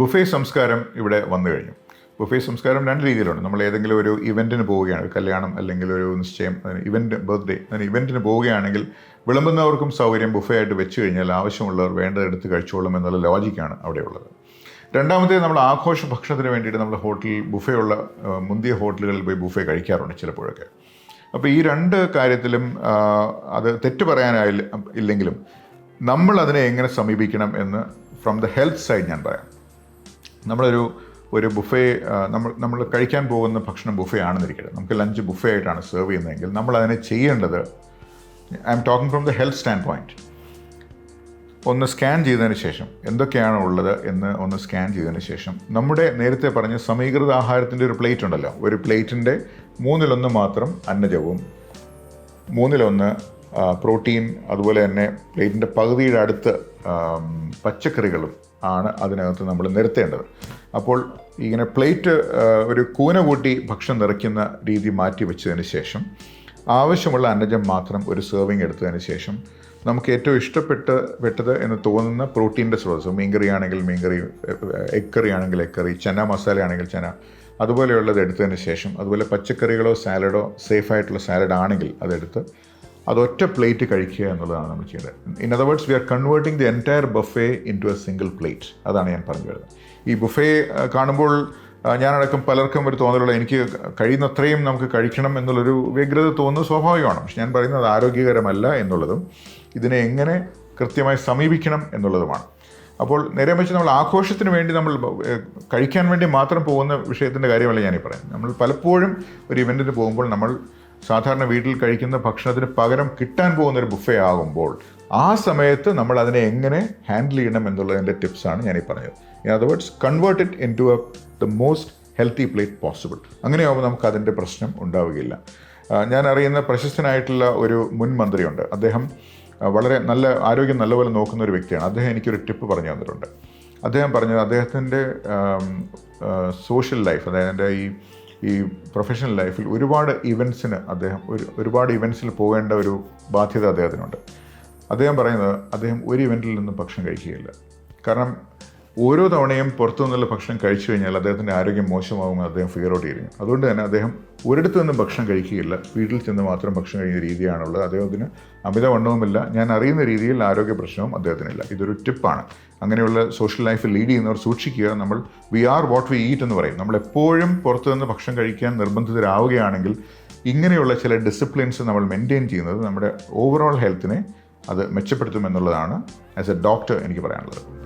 Buffet സംസ്കാരം ഇവിടെ വന്നു കഴിഞ്ഞു. ബുഫേ സംസ്കാരം രണ്ട് രീതിയിലുണ്ട്. നമ്മൾ ഏതെങ്കിലും ഒരു ഇവന്റിന് പോവുകയാണ് കല്യാണം അല്ലെങ്കിൽ ഒരു നിശ്ചയം ഇവന്റ് ബർത്ത്ഡേ അതിന് ഇവന്റിന് പോവുകയാണെങ്കിൽ വിളമ്പുന്നവർക്കും സൗകര്യം ബുഫേ ആയിട്ട് വെച്ച് കഴിഞ്ഞാൽ ആവശ്യമുള്ളവർ വേണ്ടത് എടുത്ത് കഴിച്ചോളും എന്നുള്ള ലോജിക്കാണ് അവിടെയുള്ളത്. രണ്ടാമത്തെ നമ്മൾ ആഘോഷ ഭക്ഷണത്തിന് വേണ്ടിയിട്ട് നമ്മൾ ഹോട്ടലിൽ ബുഫേ ഉള്ള മുന്തിയ ഹോട്ടലുകളിൽ പോയി ബുഫേ കഴിക്കാറുണ്ട് ചിലപ്പോഴൊക്കെ. അപ്പോൾ ഈ രണ്ട് കാര്യത്തിലും അത് തെറ്റ് പറയാനായില്ല ഇല്ലെങ്കിലും നമ്മൾ അതിനെ എങ്ങനെ സമീപിക്കണം എന്ന് ഫ്രം ദ ഹെൽത്ത് സൈഡ് ഞാൻ പറയാം. നമ്മളൊരു ഒരു ബുഫേ നമ്മൾ നമ്മൾ കഴിക്കാൻ പോകുന്ന ഭക്ഷണം ബുഫേ ആണെന്നിരിക്കട്ടെ നമുക്ക് ലഞ്ച് ബുഫേ ആയിട്ടാണ് സെർവ് ചെയ്യുന്നതെങ്കിൽ നമ്മൾ അതിനെ ചെയ്യേണ്ടത് I'm talking from the health standpoint ഒന്ന് സ്കാൻ ചെയ്തതിന് ശേഷം എന്തൊക്കെയാണ് ഉള്ളത് എന്ന് ഒന്ന് സ്കാൻ ചെയ്തതിന് ശേഷം നമ്മുടെ നേരത്തെ പറഞ്ഞ സമീകൃത ആഹാരത്തിന്റെ ഒരു പ്ലേറ്റ് ഉണ്ടല്ലോ. ഒരു പ്ലേറ്റിന്റെ മൂന്നിലൊന്ന് മാത്രം അന്നജവും മൂന്നിലൊന്ന് പ്രോട്ടീൻ അതുപോലെ തന്നെ പ്ലേറ്റിന്റെ പകുതിയുടെ അടുത്ത് പച്ചക്കറികളും ആണ് അതിനകത്ത് നമ്മൾ നിരത്തേണ്ടത്. അപ്പോൾ ഇങ്ങനെ പ്ലേറ്റ് ഒരു കൂന കൂട്ടി ഭക്ഷണം നിറയ്ക്കുന്ന രീതി മാറ്റി വെച്ചതിന് ശേഷം ആവശ്യമുള്ള അന്നജം മാത്രം ഒരു സെർവിങ് എടുത്തതിന് ശേഷം നമുക്ക് ഏറ്റവും ഇഷ്ടപ്പെട്ട് പെട്ടത് എന്ന് തോന്നുന്ന പ്രോട്ടീന്റെ സ്രോതസ് മീൻകറി ആണെങ്കിൽ മീൻകറി എഗ് കറി ആണെങ്കിൽ എഗ് കറി ചന മസാല ആണെങ്കിൽ ചന അതുപോലെയുള്ളത് എടുത്തതിന് ശേഷം അതുപോലെ പച്ചക്കറികളോ സാലഡോ സേഫായിട്ടുള്ള സാലഡ് ആണെങ്കിൽ അതെടുത്ത് അതൊറ്റ പ്ലേറ്റ് കഴിക്കുക എന്നുള്ളതാണ് നമ്മൾ ചെയ്യേണ്ടത്. In other words we are converting the entire buffet into a single plate അതാണ് ഞാൻ പറഞ്ഞു വരുന്നത്. ഈ ബുഫേ കാണുമ്പോൾ ഞാനടക്കം പലർക്കും ഒരു തോന്നലുള്ള എനിക്ക് കഴിയുന്നത്രയും നമുക്ക് കഴിക്കണം എന്നുള്ളൊരു വ്യഗ്രത തോന്നുന്നത് സ്വാഭാവികമാണ്. പക്ഷെ ഞാൻ പറയുന്നത് ആരോഗ്യകരമല്ല എന്നുള്ളതും ഇതിനെ എങ്ങനെ കൃത്യമായി സമീപിക്കണം എന്നുള്ളതുമാണ്. അപ്പോൾ നേരെ വെച്ച് നമ്മൾ ആഘോഷത്തിന് വേണ്ടി നമ്മൾ കഴിക്കാൻ വേണ്ടി മാത്രം പോകുന്ന വിഷയത്തിന്റെ കാര്യമല്ല ഞാനീ പറയുന്നത്. നമ്മൾ പലപ്പോഴും ഒരു ഇവന്റിന് പോകുമ്പോൾ നമ്മൾ സാധാരണ വീട്ടിൽ കഴിക്കുന്ന ഭക്ഷണത്തിന് പകരം കിട്ടാൻ പോകുന്ന ഒരു ബുഫേ ആകുമ്പോൾ ആ സമയത്ത് നമ്മൾ അതിനെ എങ്ങനെ ഹാൻഡിൽ ചെയ്യണം എന്നുള്ളതിന്റെ ടിപ്സാണ് ഞാനീ പറഞ്ഞത്. In other words convert it into a the most healthy plate possible അങ്ങനെയാകുമ്പോൾ നമുക്ക് അതിന്റെ പ്രശ്നം ഉണ്ടാവുകയില്ല. ഞാൻ അറിയുന്ന പ്രശസ്തനായിട്ടുള്ള ഒരു മുൻ മന്ത്രിയുണ്ട്. അദ്ദേഹം വളരെ നല്ല ആരോഗ്യം നല്ലപോലെ നോക്കുന്ന ഒരു വ്യക്തിയാണ്. അദ്ദേഹം എനിക്കൊരു ടിപ്പ് പറഞ്ഞു തന്നിട്ടുണ്ട്. അദ്ദേഹം പറഞ്ഞത് അദ്ദേഹത്തിന്റെ സോഷ്യൽ ലൈഫ് അതായത് ഈ ഈ പ്രൊഫഷണൽ ലൈഫിൽ ഒരുപാട് ഇവൻസിന് അദ്ദേഹം ഒരു ഒരുപാട് ഇവൻസിൽ പോകേണ്ട ഒരു ബാധ്യത അദ്ദേഹത്തിനുണ്ട്. അദ്ദേഹം പറയുന്നത് അദ്ദേഹം ഒരു ഇവന്റിൽ നിന്നും ഭക്ഷണം കഴിക്കുകയില്ല. കാരണം ഓരോ തവണയും പുറത്തു നിന്നുള്ള ഭക്ഷണം കഴിച്ചു കഴിഞ്ഞാൽ അദ്ദേഹത്തിന്റെ ആരോഗ്യം മോശമാകുമെന്ന് അദ്ദേഹം ഫിഗർ ഔട്ട് ചെയ്തിരുന്നു അതുകൊണ്ട് തന്നെ അദ്ദേഹം ഒരിടത്തു നിന്നും ഭക്ഷണം കഴിക്കുകയില്ല. വീട്ടിൽ ചെന്ന് മാത്രം ഭക്ഷണം കഴിക്കുന്ന രീതിയാണുള്ളത്. അദ്ദേഹത്തിന് അമിതവണ്ണവുമില്ല. ഞാൻ അറിയുന്ന രീതിയിൽ ആരോഗ്യ പ്രശ്നവും അദ്ദേഹത്തിനില്ല. ഇതൊരു ടിപ്പാണ്. അങ്ങനെയുള്ള സോഷ്യൽ ലൈഫ് ലീഡ് ചെയ്യുന്നവർ സൂക്ഷിക്കുക. നമ്മൾ we are what we eat എന്ന് പറയും. നമ്മൾ എപ്പോഴും പുറത്തു നിന്ന് ഭക്ഷണം കഴിക്കാൻ നിർബന്ധിതരാവുകയാണെങ്കിൽ ഇങ്ങനെയുള്ള ചില ഡിസിപ്ലിൻസ് നമ്മൾ മെയിന്റെയിൻ ചെയ്യുന്നത് നമ്മുടെ ഓവറോൾ ഹെൽത്തിനെ അത് മെച്ചപ്പെടുത്തുമെന്നുള്ളതാണ് ആസ് എ ഡോക്ടർ എനിക്ക് പറയാനുള്ളത്.